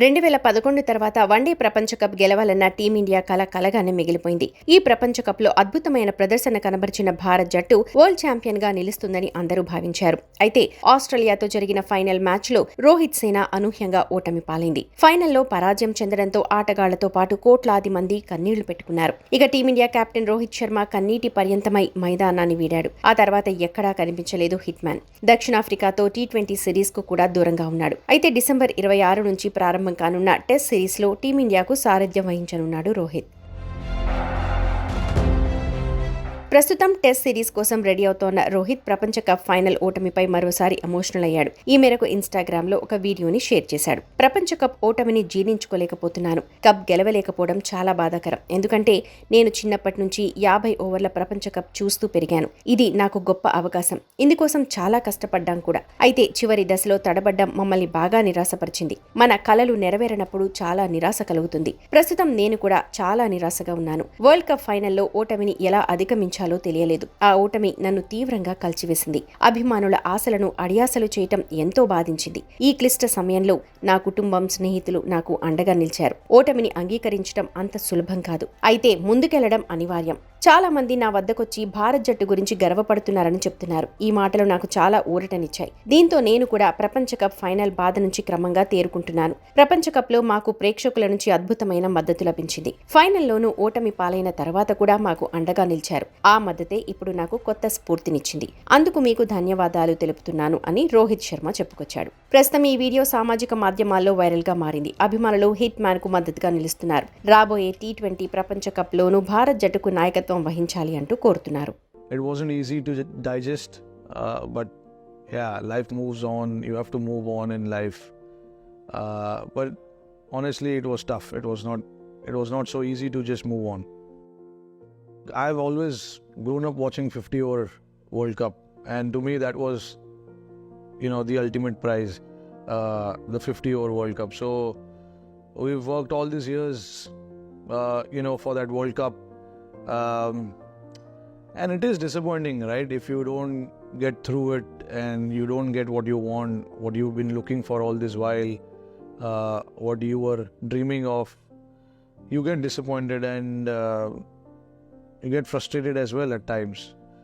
రెండు వేల పదకొండు తర్వాత వన్డే ప్రపంచ కప్ గెలవాలన్న టీమిండియా కల కలగానే మిగిలిపోయింది. ఈ ప్రపంచ కప్లో అద్భుతమైన ప్రదర్శన కనబరిచిన భారత్ జట్టు వరల్డ్ ఛాంపియన్గా నిలుస్తుందని అందరూ భావించారు. అయితే ఆస్ట్రేలియాతో జరిగిన ఫైనల్ మ్యాచ్లో రోహిత్ సేన అనూహ్యంగా ఓటమి పాలైంది. ఫైనల్లో పరాజయం చెందడంతో ఆటగాళ్ళతో పాటు కోట్లాది మంది కన్నీళ్ళు పెట్టుకున్నారు. ఇక టీమిండియా కెప్టెన్ రోహిత్ శర్మ కన్నీటి పర్యంతమై మైదానాన్ని వీడాడు. ఆ తర్వాత ఎక్కడా కనిపించలేదు హిట్ మ్యాన్ దక్షిణాఫ్రికాతో టీ ట్వంటీ సిరీస్కు కూడా దూరంగా ఉన్నాడు. అయితే డిసెంబర్ ఇరవై ఆరు నుంచి ప్రారంభం కానున్న టెస్ట్ సిరీస్లో టీమిండియాకు సారథ్యం వహించనున్నాడు రోహిత్. ప్రస్తుతం టెస్ట్ సిరీస్ కోసం రెడీ అవుతోన్న రోహిత్ ప్రపంచ కప్ ఫైనల్ ఓటమిపై మరోసారి ఎమోషనల్ అయ్యాడు. ఈ మేరకు ఇన్స్టాగ్రామ్లో ఒక వీడియోని షేర్ చేశాడు. ప్రపంచ కప్ ఓటమిని జీర్ణించుకోలేకపోతున్నాను. కప్ గెలవలేకపోవడం చాలా బాధాకరం. ఎందుకంటే నేను చిన్నప్పటి నుంచి యాభై ఓవర్ల ప్రపంచ కప్ చూస్తూ పెరిగాను. ఇది నాకు గొప్ప అవకాశం. ఇందుకోసం చాలా కష్టపడ్డాం కూడా. అయితే చివరి దశలో తడబడ్డం మమ్మల్ని బాగా నిరాశపరిచింది. మన కలలు నెరవేరనప్పుడు చాలా నిరాశ కలుగుతుంది. ప్రస్తుతం నేను కూడా చాలా నిరాశగా ఉన్నాను. వరల్డ్ కప్ ఫైనల్లో ఓటమిని ఎలా అధిగమించాలి తెలియలేదు. ఆ ఓటమి నన్ను తీవ్రంగా కలిచివేసింది. అభిమానుల ఆశలను అడియాసలు చేయటం ఎంతో బాధించింది. ఈ క్లిష్ట సమయంలో నా కుటుంబం స్నేహితులు నాకు అండగా నిలిచారు. ఓటమిని అంగీకరించడం అంత సులభం కాదు. అయితే ముందుకెళ్ళడం అనివార్యం. చాలా మంది నా వద్దకొచ్చి భారత్ జట్టు గురించి గర్వపడుతున్నారని చెప్తున్నారు. ఈ మాటలు నాకు చాలా ఊరటనిచ్చాయి. దీంతో నేను కూడా ప్రపంచ కప్ ఫైనల్ బాధ నుంచి క్రమంగా తేరుకుంటున్నాను. ప్రపంచ కప్లో మాకు ప్రేక్షకుల నుంచి అద్భుతమైన మద్దతు లభించింది. ఫైనల్లోనూ ఓటమి పాలైన తర్వాత కూడా మాకు అండగా నిలిచారు. ఆ మద్దతే ఇప్పుడు నాకు కొత్త స్ఫూర్తినిచ్చింది. అందుకు మీకు ధన్యవాదాలు తెలుపుతున్నాను అని రోహిత్ శర్మ చెప్పుకొచ్చాడు. ప్రస్తుతం ఈ వీడియో సామాజిక మాధ్యమాల్లో వైరల్గా మారింది. అభిమానులు హిట్ మ్యాన్కు మద్దతుగా నిలుస్తున్నారు. రాబోయే టీ ట్వంటీ ప్రపంచ కప్లోనూ భారత్ జట్టుకు నాయకత్వం వహించాలి అంటూ కోరుతున్నారు it wasn't easy to j- digest uh, but yeah life moves on you have to move on in life uh, but honestly it was tough it was not it was not so easy to just move on i've always grown up watching 50 over world cup and to me that was you know the ultimate prize uh, the 50 over world cup so we've worked all these years uh, you know for that world cup um, and it is disappointing right? If you don't get through it and you don't get what you want what you've been looking for all this while uh, what you were dreaming of you get disappointed and uh, you get frustrated as well at times